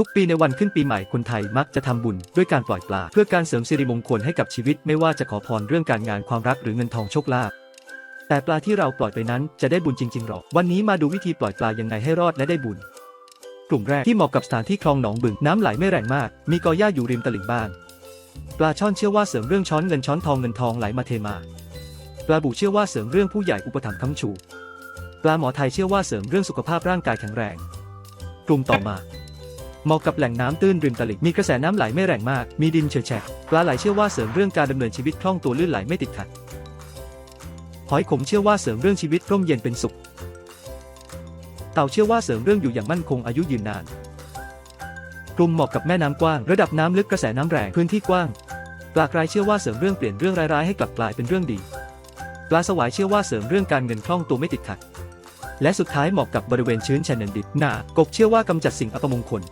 ทุกปีในวันขึ้นปีใหม่คนไทยมักจะทำบุญด้วยการปล่อยปลา เพื่อการเสริมสิริมงคลให้กับชีวิต ไม่ว่าจะขอพรเรื่องการงานความรักหรือเงินทองโชคลาภแต่ปลาที่เราปล่อยไปนั้นจะได้บุญจริงๆหรอ วันนี้มาดูวิธีปล่อยปลายังไงให้รอดและได้บุญ กลุ่มแรกที่เหมาะกับสถานที่คลองหนองบึงน้ำไหลไม่แรงมาก มีกอหญ้าอยู่ริมตลิ่งบ้านปลาช่อนเชื่อว่าเสริมเรื่องช้อนเงินช้อนทองเงินทองไหลมาเทมา ปลาบูเชื่อว่าเสริมเรื่องผู้ใหญ่อุปถัมภ์ค้ำชู ปลาหมอไทยเชื่อว่าเสริมเรื่องสุขภาพร่างกายแข็งแรง กลุ่มต่อมา เหมาะกับแหล่งน้ำตื้นริมตลิ่งมีกระแสน้ำไหลไม่แรงมาก มีดินเฉยแฉะปลาไหลเชื่อว่าเสริมเรื่องการดำเนินชีวิตคล่องตัวลื่นไหลไม่ติดขัดหอยขมเชื่อว่าเสริมเรื่องชีวิตร่มเย็นเป็นสุข เต่าเชื่อว่าเสริมเรื่องอยู่อย่างมั่นคงอายุยืนนานกลุ่มเหมาะกับแม่น้ำกว้าง ระดับน้ำลึกกระแสน้ำแรงพื้นที่กว้างปลากรายเชื่อว่าเสริมเรื่องเปลี่ยนเรื่องร้ายๆให้กลับกลายเป็นเรื่องดี ปลาสวายเชื่อว่าเสริมเรื่องการเงินคล่องตัวไม่ติดขัด และสุดท้ายเหมาะกับบริเวณชื้นแฉเนินดินหนากบเชื่อว่ากำจัดสิ่งอัปมงคล